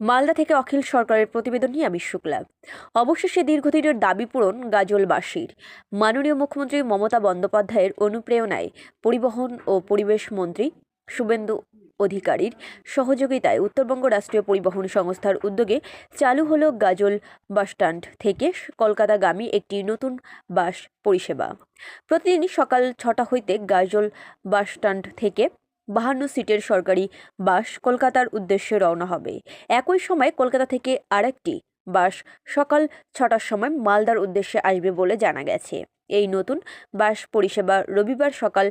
মালদা থেকে অখিল সরকারের প্রতিবেদন নিয়ে আমি শুক্লা। অবশেষে দীর্ঘদিনের দাবি পূরণ গাজলবাসীর। মাননীয় মুখ্যমন্ত্রী মমতা বন্দ্যোপাধ্যায়ের অনুপ্রেরণায় পরিবহন ও পরিবেশ মন্ত্রী শুভেন্দু অধিকারীর সহযোগিতায় উত্তরবঙ্গ রাষ্ট্রীয় পরিবহন সংস্থার উদ্যোগে চালু হলো গাজল বাসস্ট্যান্ড থেকে কলকাতাগামী একটি নতুন বাস পরিষেবা। প্রতিদিন সকাল ছটা হইতে গাজল বাসস্ট্যান্ড থেকে বাহান্ন সিটের সরকারি বাস কলকাতার উদ্দেশ্যে রওনা হবে। একই সময় কলকাতা থেকে আরেকটি বাস সকাল ছটার সময় মালদার উদ্দেশ্যে আসবে বলে জানা গেছে। এই নতুন বাস পরিষেবা রবিবার সকাল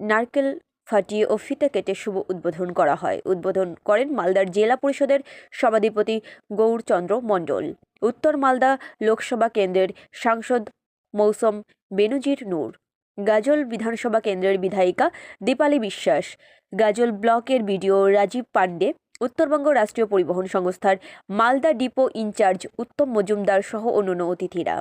নারকেল ফাটিয়ে ও ফিতে কেটে শুভ উদ্বোধন করা হয়। উদ্বোধন করেন মালদার জেলা পরিষদের সভাধিপতি গৌরচন্দ্র মণ্ডল। উত্তর মালদা লোকসভা কেন্দ্রের সাংসদ মৌসম বেনুজির নূর। গাজল বিধানসভা কেন্দ্রের বিধায়িকা দীপালি বিশ্বাস। গাজল ব্লকের বিডিও রাজীব পাণ্ডে, উত্তরবঙ্গ রাষ্ট্রীয় পরিবহন সংস্থার মালদা ডিপো ইনচার্জ উত্তম মজুমদার সহ অন্যান্য অতিথিরা।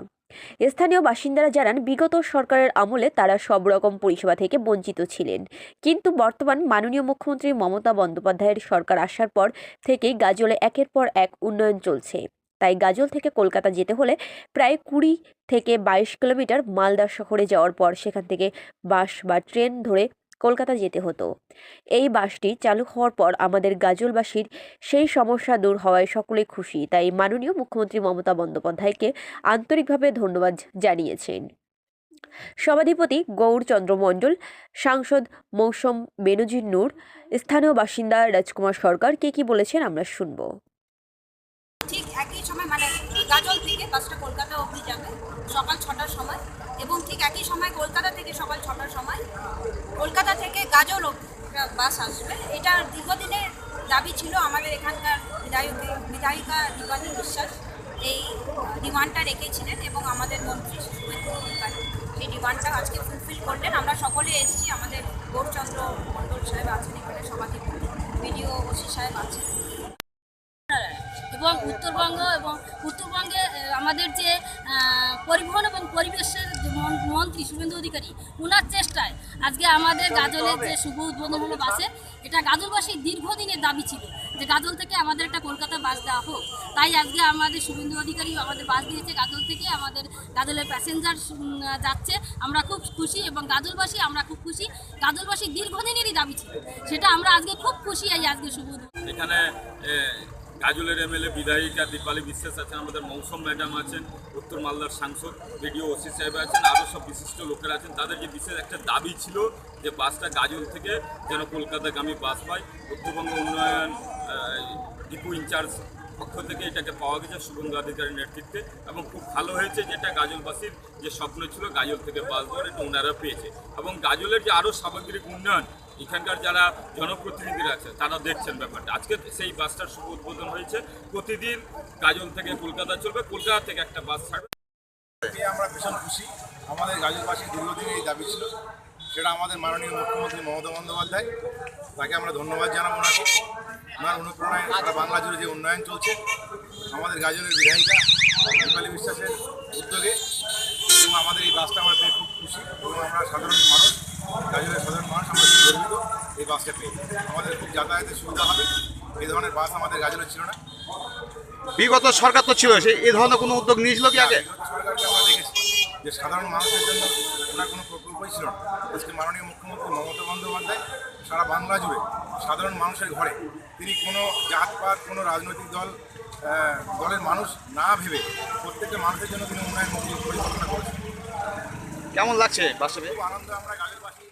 স্থানীয় বাসিন্দারা জানান, বিগত সরকারের আমলে তারা সব রকম পরিষেবা থেকে বঞ্চিত ছিলেন। কিন্তু বর্তমান মাননীয় মুখ্যমন্ত্রী মমতা বন্দ্যোপাধ্যায়ের সরকার আসার পর থেকেই গাজলে একের পর এক উন্নয়ন চলছে। তাই গাজল থেকে কলকাতা যেতে হলে প্রায় কুড়ি থেকে বাইশ কিলোমিটার মালদা শহরে যাওয়ার পর সেখান থেকে বাস বা ট্রেন ধরে কলকাতা যেতে হতো। এই বাসটি চালু হওয়ার পর আমাদের গাজলবাসীর সেই সমস্যা দূর হওয়ায় সকলে খুশি, তাই মাননীয় মুখ্যমন্ত্রী মমতা বন্দ্যোপাধ্যায়কে আন্তরিকভাবে ধন্যবাদ জানিয়েছেন। সভাধিপতি গৌরচন্দ্র মণ্ডল, সাংসদ মৌসম বেনজির নূর, স্থানীয় বাসিন্দা রাজকুমার সরকার কে কি বলেছেন আমরা শুনব। ঠিক একই সময় মানে গাজল থেকে বাসটা কলকাতা অবধি যাবে, সকাল ছটার সময়। এবং ঠিক একই সময় কলকাতা থেকে সকাল ছটার সময় কলকাতা থেকে গাজল বাস আসবে। এটা দীর্ঘদিনের দাবি ছিল আমাদের এখানকার বিধায়ক বিধায়িকা দীপালি বিশ্বাস এই ডিমান্ডটা রেখেছিলেন এবং আমাদের মন্ত্রী শুভেন্দু এই ডিমান্ডটা আজকে ফুলফিল করলেন। আমরা সকলে এসেছি, আমাদের গৌরচন্দ্র মণ্ডল সাহেব আছেন এখানে, সভাধিপতি, বিডিও ওসি সাহেব আছেন। এবং উত্তরবঙ্গ এবং উত্তরবঙ্গে আমাদের যে পরিবহন এবং পরিবেশের মন- মন্ত্রী শুভেন্দু অধিকারী ওনার চেষ্টায় আজকে আমাদের গাজলের যে শুভ উদ্বোধন হলো বাসে এটা গাজলবাসীর দীর্ঘদিনের দাবি ছিল যে গাজল থেকে আমাদের একটা কলকাতা বাস দেওয়া হোক। তাই আজকে আমাদের শুভেন্দু অধিকারী আমাদের বাস দিয়েছে গাজল থেকে আমাদের গাজলের প্যাসেঞ্জার যাচ্ছে। আমরা খুব খুশি এবং গাজলবাসী আমরা খুব খুশি। গাজলবাসী দীর্ঘদিনেরই দাবি ছিল সেটা আমরা আজকে খুব খুশি এই আজকে শুভ উদ্বোধন। এখানে গাজলের এমএলএ বিধায়িকা দীপালি বিশ্বাস আছেন, আমাদের মৌসুম ম্যাডাম আছেন, উত্তর মালদার সাংসদ বিডিও ওসি সাহেব আছেন, আরও সব বিশিষ্ট লোকেরা আছেন। তাদের যে বিশেষ একটা দাবি ছিল যে বাসটা গাজল থেকে যেন কলকাতাগামী বাস পায়। উত্তরবঙ্গ উন্নয়ন ডিপো ইনচার্জ পক্ষ থেকে এটাকে পাওয়া গেছে শুভেন্দু অধিকারীর নেতৃত্বে এবং খুব ভালো হয়েছে যেটা গাজলবাসীর যে স্বপ্ন ছিল, গাজল থেকে বাস ধরে এটা ওনারা পেয়েছে। এবং গাজলের যে আরও সামগ্রিক উন্নয়ন এখানকার যারা জনপ্রতিনিধিরা আছে তারা দেখছেন ব্যাপারটা। আজকে সেই বাসটার শুভ উদ্বোধন হয়েছে। প্রতিদিন গাজল থেকে কলকাতা চলবে। কলকাতা থেকে একটা বাস ছাড়বে। আমরা ভীষণ খুশি। আমাদের গাজলবাসীর দীর্ঘদিনের এই দাবি ছিল। সেটা আমাদের মাননীয় মুখ্যমন্ত্রী মমতা বন্দ্যোপাধ্যায়। তাকে আমরা ধন্যবাদ জানাব ওনাকে। ওনার অনুপ্রেরণায় সারা বাংলা জুড়ে যে উন্নয়ন চলছে, আমাদের গাজলের বিধায়িকা দীপালি বিশ্বাসের উদ্যোগে। এবং আমাদের এই বাসটা আমরা খুব খুশি। এবং আমরা সাধারণ মানুষ গাজলের সাধারণ মানুষ আমরা খুব গর্বিত এই বাসটা পেয়ে আমাদের খুব যাতায়াতের সুবিধা হবে। এই ধরনের বাস আমাদের গাজলে ছিল না। বিগত সরকার তো ছিল সে এই ধরনের কোনো উদ্যোগ নিয়েছিল কি আগে? সরকারকে আমরা দেখেছি যে সাধারণ মানুষের জন্য ওনার কোনো প্রকল্পই ছিল না। আজকে মাননীয় মুখ্যমন্ত্রী মমতা বন্দ্যোপাধ্যায় সারা বাংলা জুড়ে সাধারণ মানুষের ঘরে তিনি কোনো জাতপাত কোনো রাজনৈতিক দল দলের মানুষ না ভেবে প্রত্যেকটা মানুষের জন্য তিনি উন্নয়নমুখী পরিকল্পনা করেছেন। কেমন লাগছে বাস্তবে আনন্দ আমরা গাজলবাসী